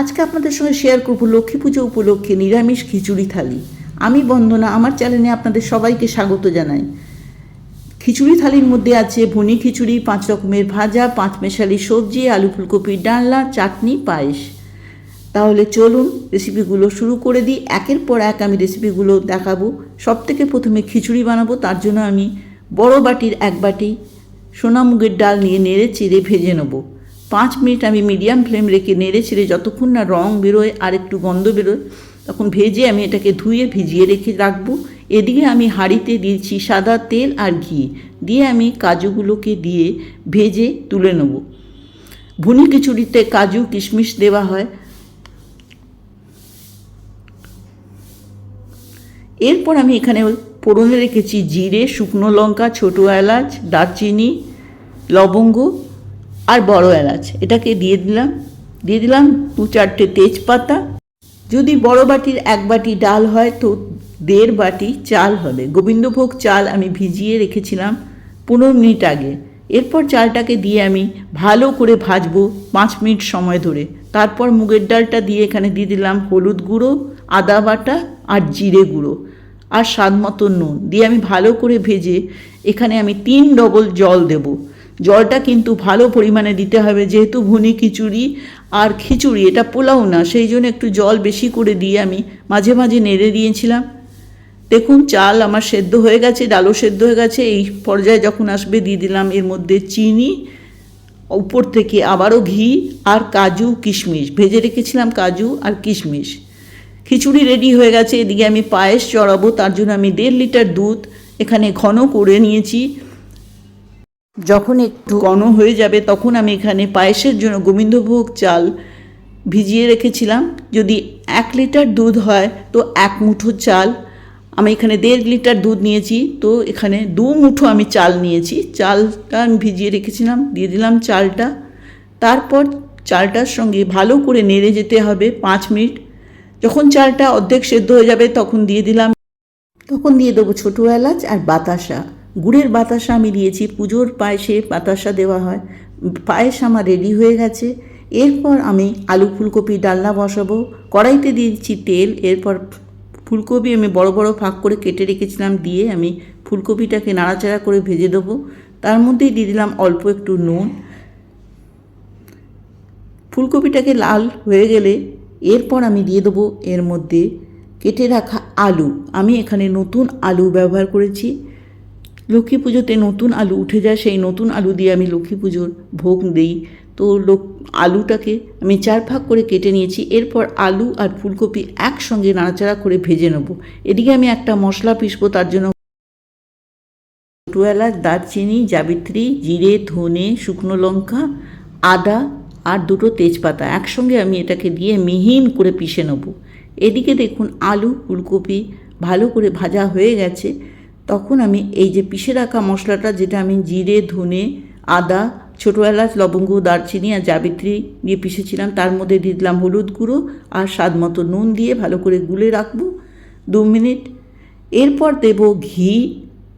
আজকে আপনাদের সঙ্গে শেয়ার করব লক্ষ্মী পুজো উপলক্ষে নিরামিষ খিচুড়ি থালি। আমি বন্দনা, আমার চ্যানেলে আপনাদের সবাইকে স্বাগত জানাই। খিচুড়ি থালির মধ্যে আছে ভুনি খিচুড়ি, পাঁচ রকমের ভাজা, পাঁচ মেশালি সবজি, আলু ফুলকপির ডালনা, চাটনি, পায়েস। তাহলে চলুন রেসিপিগুলো শুরু করে দিই। একের পর এক আমি রেসিপিগুলো দেখাবো। সব থেকে প্রথমে খিচুড়ি বানাবো, তার জন্য আমি বড় বাটির এক বাটি সোনামুগের ডাল নিয়ে নেড়ে চেড়ে ভেজে নেব। পাঁচ মিনিট আমি মিডিয়াম ফ্লেম রেখে নেড়ে চেড়ে যতক্ষণ না রং বেরোয় আর একটু গন্ধ বেরোয়, তখন ভেজে আমি এটাকে ধুয়ে ভিজিয়ে রেখে রাখব। এদিকে আমি হাঁড়িতে দিয়েছি সাদা তেল আর ঘি। দিয়ে আমি কাজুগুলোকে দিয়ে ভেজে তুলে নেব। ভুনি খিচুড়িতে কাজু, কিশমিশ দেওয়া হয়। এরপর আমি এখানে ফোড়নে রেখেছি জিরে, শুকনো লঙ্কা, ছোটো এলাচ, দারচিনি, লবঙ্গ আর বড় এলাচ। এটাকে দিয়ে দিলাম। দিয়ে দিলাম দু চারটে তেজপাতা। যদি বড় বাটির এক বাটি ডাল হয় তো দেড় বাটি চাল হবে। গোবিন্দভোগ চাল আমি ভিজিয়ে রেখেছিলাম পনেরো মিনিট আগে। এরপর চালটাকে দিয়ে আমি ভালো করে ভাজবো পাঁচ মিনিট সময় ধরে। তারপর মুগের ডালটা দিয়ে এখানে দিয়ে দিলাম হলুদ গুঁড়ো, আদা বাটা আর জিরে গুঁড়ো আর স্বাদ মতো নুন। দিয়ে আমি ভালো করে ভেজে এখানে আমি তিন ডবল জল দেব। জলটা কিন্তু ভালো পরিমাণে দিতে হবে, যেহেতু ভুনি খিচুড়ি আর খিচুড়ি, এটা পোলাও না, সেই জন্য একটু জল বেশি করে দিয়ে আমি মাঝে মাঝে নেড়ে দিয়েছিলাম। দেখুন, চাল আমার সেদ্ধ হয়ে গেছে, ডালও সেদ্ধ হয়ে গেছে, এই পর্যায়ে যখন আসবে দিয়ে দিলাম এর মধ্যে চিনি, উপর থেকে আবারও ঘি আর কাজু, কিশমিশ, ভেজে রেখেছিলাম কাজু আর কিশমিশ। খিচুড়ি রেডি হয়ে গেছে, এদিকে আমি পায়েস চড়াবো, তার জন্য আমি দেড় লিটার দুধ এখানে ঘন করে নিয়েছি। যখন একটু ঘন হয়ে যাবে তখন আমি এখানে পায়েসের জন্য গোবিন্দভোগ চাল ভিজিয়ে রেখেছিলাম। যদি এক লিটার দুধ হয় তো এক মুঠো চাল। আমি এখানে দেড় লিটার দুধ নিয়েছি তো এখানে দু মুঠো আমি চাল নিয়েছি। চালটা আমি ভিজিয়ে রেখেছিলাম দিয়ে দিলাম চালটা। তারপর চালটার সঙ্গে ভালো করে নেড়ে যেতে হবে পাঁচ মিনিট। যখন চালটা অর্ধেক সেদ্ধ হয়ে যাবে তখন দিয়ে দিলাম তখন দিয়ে দেবো ছোটো এলাচ আর বাতাসা। গুড়ের বাতাসা আমি দিয়েছি পুজোর পায়েসে বাতাসা দেওয়া হয়। পায়েস আমার রেডি হয়ে গেছে। এরপর আমি আলু ফুলকপি ডালনা বসাবো। কড়াইতে দিয়েছি তেল। এরপর ফুলকপি আমি বড় বড় ফাঁক করে কেটে রেখেছিলাম দিয়ে আমি ফুলকপিটাকে নাড়াচাড়া করে ভেজে দেবো। তার মধ্যেই দিয়ে দিলাম অল্প একটু নুন। ফুলকপিটাকে লাল হয়ে গেলে এরপর আমি দিয়ে দেবো এর মধ্যে কেটে রাখা আলু। আমি এখানে নতুন আলু ব্যবহার করেছি। লক্ষ্মী পুজোতে নতুন আলু উঠে যায়, সেই নতুন আলু দিয়ে আমি লক্ষ্মী পুজোর ভোগ দিই। তো লোক, আলুটাকে আমি চার ভাগ করে কেটে নিয়েছি, এরপর আলু আর ফুলকপি একসঙ্গে নাড়াচাড়া করে ভেজে নেব। এদিকে আমি একটা মশলা পিসবো তার জন্য এলাচ দারচিনি, জাবিত্রী, জিরে, ধনে, শুকনো লঙ্কা, আদা আর দুটো তেজপাতা একসঙ্গে আমি এটাকে দিয়ে মিহিন করে পিষে নেব। এদিকে দেখুন আলু, ফুলকপি ভালো করে ভাজা হয়ে গেছে। তখন আমি এই যে পিষে রাখা মশলাটা, যেটা আমি জিরে, ধনে, আদা, ছোটো এলাচ, লবঙ্গ, দারচিনি আর জাবিত্রী দিয়ে পিষেছিলাম, তার মধ্যে দিয়ে দিলাম হলুদ গুঁড়ো আর স্বাদ মতো নুন দিয়ে ভালো করে গুলে রাখব দু মিনিট। এরপর দেব ঘি,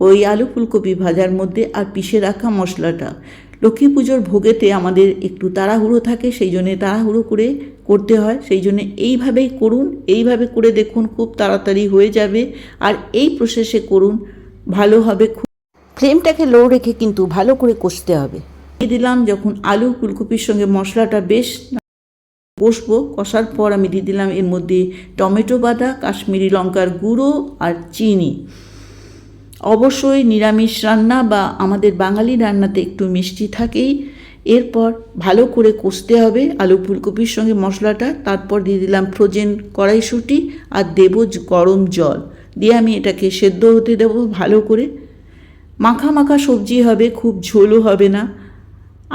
ওই আলু ফুলকপি ভাজার মধ্যে আর পিষে রাখা মশলাটা। লক্ষ্মী পুজোর ভোগেতে আমাদের একটু তাড়াহুড়ো থাকে, সেই জন্যে তাড়াহুড়ো করে করতে হয়, সেই জন্যে এইভাবেই করুন, এইভাবে করে দেখুন, খুব তাড়াতাড়ি হয়ে যাবে। আর এই প্রসেসে করুন ভালো হবে খুব। ফ্লেমটাকে লো রেখে কিন্তু ভালো করে কষতে হবে। দিয়ে দিলাম যখন আলু ফুলকপির সঙ্গে মশলাটা বেশ কষবো কষার পর আমি দিয়ে দিলাম এর মধ্যে টমেটো বাটা কাশ্মীরি লঙ্কার গুঁড়ো আর চিনি। অবশ্যই নিরামিষ রান্না বা আমাদের বাঙালি রান্নাতে একটু মিষ্টি থাকেই। এরপর ভালো করে কষতে হবে আলু ফুলকপির সঙ্গে মশলাটা তারপর দিয়ে দিলাম ফ্রোজেন কড়াইশুঁটি আর দেব গরম জল। দিয়ে আমি এটাকে সেদ্ধ হতে দেবো ভালো করে। মাখা মাখা সবজি হবে, খুব ঝোলও হবে না।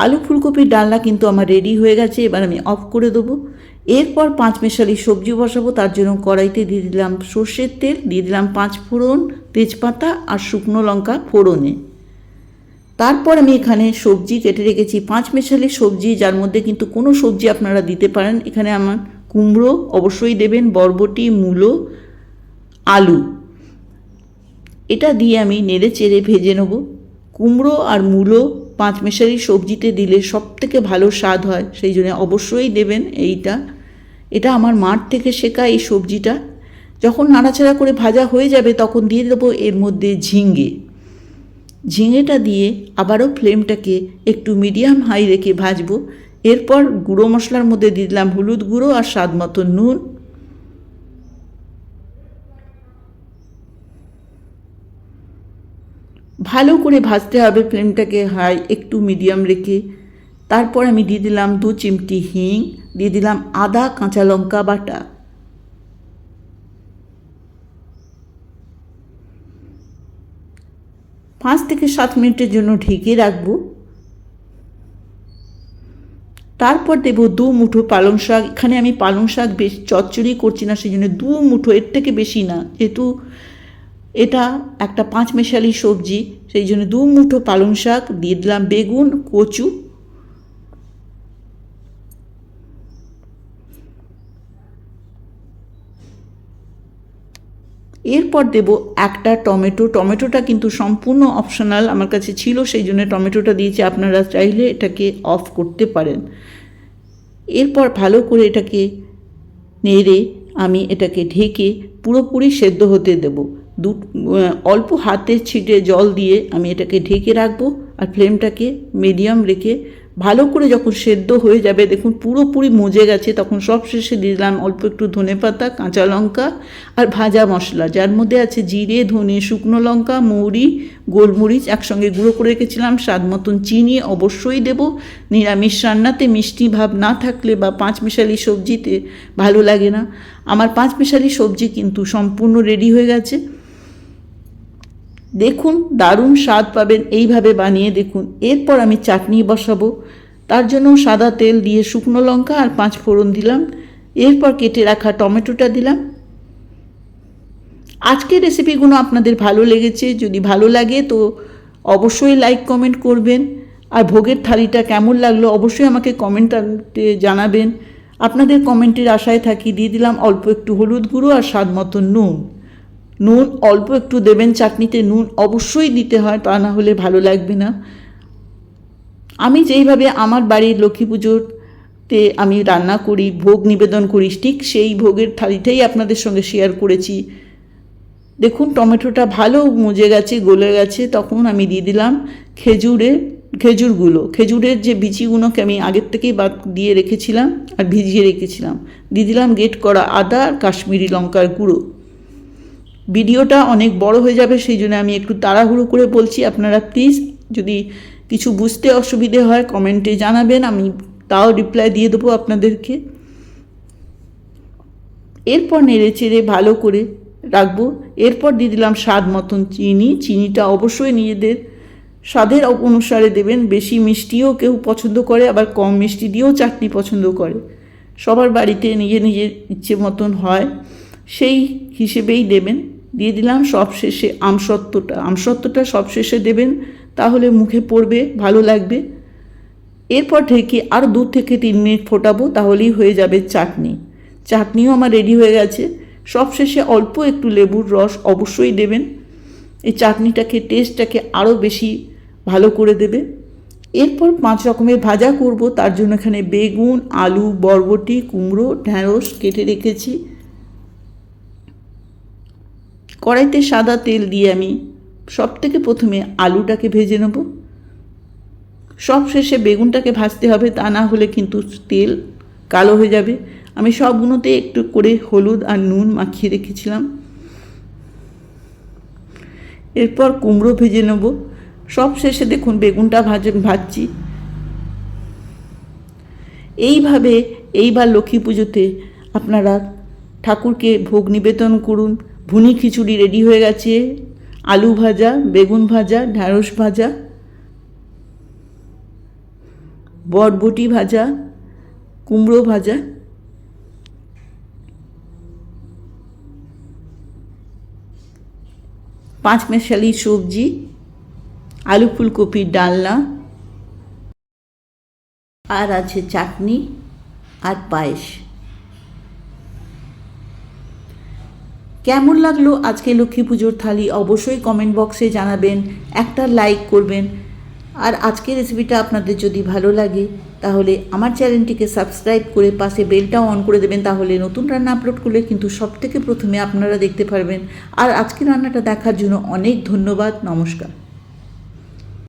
আলু ফুলকপির ডালনা কিন্তু আমার রেডি হয়ে গেছে, এবার আমি অফ করে দেবো। এরপর পাঁচ মেশালি সবজি বসাবো, তার জন্য কড়াইতে দিয়ে দিলাম সর্ষের তেল, দিয়ে দিলাম পাঁচ ফোড়ন তেজপাতা আর শুকনো লঙ্কা ফোড়নে। তারপর আমি এখানে সবজি কেটে রেখেছি, পাঁচ মেশালি সবজি, যার মধ্যে কিন্তু কোনো সবজি আপনারা দিতে পারেন। এখানে আমার কুমড়ো অবশ্যই দেবেন, বরবটি, মূলো, আলু। এটা দিয়ে আমি নেড়ে চেড়ে ভেজে নেব। কুমড়ো আর মূলো পাঁচ মেশালি সবজিতে দিলে সব থেকে ভালো স্বাদ হয়, সেই জন্য অবশ্যই দেবেন এইটা। এটা আমার মাঠ থেকে শেখা এই সবজিটা। যখন নাড়াচাড়া করে ভাজা হয়ে যাবে তখন দিয়ে দেবো এর মধ্যে ঝিঙ্গে ঝিঙেটা দিয়ে আবারও ফ্লেমটাকে একটু মিডিয়াম হাই রেখে ভাজবো। এরপর গুঁড়ো মশলার মধ্যে দিয়ে দিলাম হলুদ গুঁড়ো আর স্বাদ মতো নুন। ভালো করে ভাজতে হবে ফ্লেমটাকে হাই, একটু মিডিয়াম রেখে। তারপর আমি দিয়ে দিলাম দু চিমটি হিং, দিয়ে দিলাম আদা, কাঁচা লঙ্কা বাটা। পাঁচ থেকে সাত মিনিটের জন্য ঢেকে রাখব। তারপর দেব দু মুঠো পালং শাক। এখানে আমি পালং শাক বেশ চচ্চড়ি করছি না সেই জন্য দু মুঠো, এর থেকে বেশি না। যেহেতু এটা একটা পাঁচ মেশালি সবজি, সেই জন্য দু মুঠো পালং শাক, দিয়ে দিলাম বেগুন, কচু। এরপর দেব একটা টমেটো। টমেটোটা কিন্তু সম্পূর্ণ অপশনাল আমার কাছে ছিল, সেই জন্য টমেটোটা দিয়েছি। আপনারা চাইলে এটাকে অফ করতে পারেন। এরপর ভালো করে এটাকে নেড়ে আমি এটাকে ঢেকে পুরোপুরি সেদ্ধ হতে দেব। দু অল্প হাতে ছিটে জল দিয়ে আমি এটাকে ঢেকে রাখব আর ফ্লেমটাকে মিডিয়াম রেখে ভালো করে যখন সেদ্ধ হয়ে যাবে, দেখুন পুরোপুরি মজে গেছে, তখন সব শেষে দিলাম অল্প একটু ধনে পাতা, কাঁচা লঙ্কা আর ভাজা মশলা, যার মধ্যে আছে জিরে, ধনে, শুকনো লঙ্কা, মৌরি, গোলমরিচ একসঙ্গে গুঁড়ো করে রেখেছিলাম, স্বাদ মতন চিনি অবশ্যই দেব, নিরামিষ রান্নাতে মিষ্টি ভাব না থাকলে বা পাঁচ মিশালি সবজিতে ভালো লাগে না। আমার পাঁচ মিশালি সবজি কিন্তু সম্পূর্ণ রেডি হয়ে গেছে। দেখুন, দারুণ স্বাদ পাবেন, এইভাবে বানিয়ে দেখুন। এরপর আমি চাটনি বসাবো। তার জন্য সাদা তেল দিয়ে শুকনো লঙ্কা আর পাঁচ ফোড়ন দিলাম। এরপর কেটে রাখা টমেটোটা দিলাম। আজকের রেসিপিগুলো আপনাদের ভালো লেগেছে, যদি ভালো লাগে তো অবশ্যই লাইক, কমেন্ট করবেন। আর ভোগের থালিটা কেমন লাগল অবশ্যই আমাকে কমেন্টে জানাবেন। আপনাদের কমেন্টের আশায় থাকি, দিয়ে দিলাম অল্প একটু হলুদ গুঁড়ো আর স্বাদ মতো নুন। নুন অল্প একটু দেবেন চাটনিতে, নুন অবশ্যই দিতে হয়, তা না হলে ভালো লাগবে না। আমি যেইভাবে আমার বাড়ির লক্ষ্মী পুজোতে আমি রান্না করি, ভোগ নিবেদন করি, ঠিক সেই ভোগের থালিটাই আপনাদের সঙ্গে শেয়ার করেছি। দেখুন, টমেটোটা ভালো মজে গেছে, গলে গেছে, তখন আমি দিয়ে দিলাম খেজুরে, খেজুরগুলো। খেজুরের যে বিচিগুলোকে আমি আগের থেকেই বাদ দিয়ে রেখেছিলাম আর ভিজিয়ে রেখেছিলাম। দিয়ে দিলাম গেট করা আদা আর কাশ্মীরি লঙ্কার গুঁড়ো। ভিডিওটা অনেক বড় হয়ে যাবে, সেই জন্য আমি একটু তাড়াহুড়ো করে বলছি। আপনারা প্লিজ যদি কিছু বুঝতে অসুবিধে হয় কমেন্টে জানাবেন, আমি তাও রিপ্লাই দিয়ে দেবো আপনাদেরকে। এরপর নেড়ে চেড়ে ভালো করে রাখব। এরপর দিয়ে দিলাম স্বাদ মতন চিনি। চিনিটা অবশ্যই নিজেদের স্বাদের অনুসারে দেবেন। বেশি মিষ্টিও কেউ পছন্দ করে, আবার কম মিষ্টি দিয়েও চাটনি পছন্দ করে। সবার বাড়িতে নিজে নিজের ইচ্ছে মতন হয়, সেই হিসেবেই দেবেন। দিয়ে দিলাম সব শেষে আমসত্ত্বটা। আমসত্ত্বটা সব শেষে দেবেন, তাহলে মুখে পড়বে, ভালো লাগবে। এরপর ঢেকে আর দু থেকে তিন মিনিট ফোটাবো, তাহলেই হয়ে যাবে চাটনি। চাটনিও আমার রেডি হয়ে গেছে। সব শেষে অল্প একটু লেবুর রস অবশ্যই দেবেন। এই চাটনিটাকে টেস্টটাকে আরও বেশি ভালো করে দেবে। এরপর পাঁচ রকমের ভাজা করব, তার জন্য এখানে বেগুন, আলু, বরবটি, কুমড়ো, ঢ্যাঁড়স কেটে রেখেছি। কড়াইতে সাদা তেল দিয়ে আমি সব থেকে প্রথমে আলুটাকে ভেজে নেব। সব শেষে বেগুনটাকে ভাজতে হবে, তা না হলে কিন্তু তেল কালো হয়ে যাবে। আমি সবগুলোতে একটু করে হলুদ আর নুন মাখিয়ে রেখেছিলাম। এরপর কুমড়ো ভেজে নেব। সব শেষে দেখুন বেগুনটা ভাজ ভাজছি। এইভাবে এইবার লক্ষ্মী পুজোতে আপনারা ঠাকুরকে ভোগ নিবেদন করুন। ভুনি খিচুড়ি রেডি হয়ে গেছে। আলু ভাজা, বেগুন ভাজা, ঢ্যাঁড়স ভাজা বটবটি ভাজা, কুমড়ো ভাজা, পাঁচ মেশালি সবজি, আলু ফুলকপির ডালনা, আর আছে চাটনি আর পায়েস। কেমন লাগল আজকে লক্ষ্মী পুজোর থালি অবশ্যই কমেন্ট বক্সে জানাবেন, একটা লাইক করবেন। আর আজকে রেসিপিটা আপনাদের যদি ভালো লাগে, তাহলে আমার চ্যানেলটিকে সাবস্ক্রাইব করে পাশে বেলটাও অন করে দেবেন, তাহলে নতুন রান্না আপলোড করলে কিন্তু সব থেকে প্রথমে আপনারা দেখতে পারবেন। আর আজকে রান্নাটা দেখার জন্য অনেক ধন্যবাদ, নমস্কার।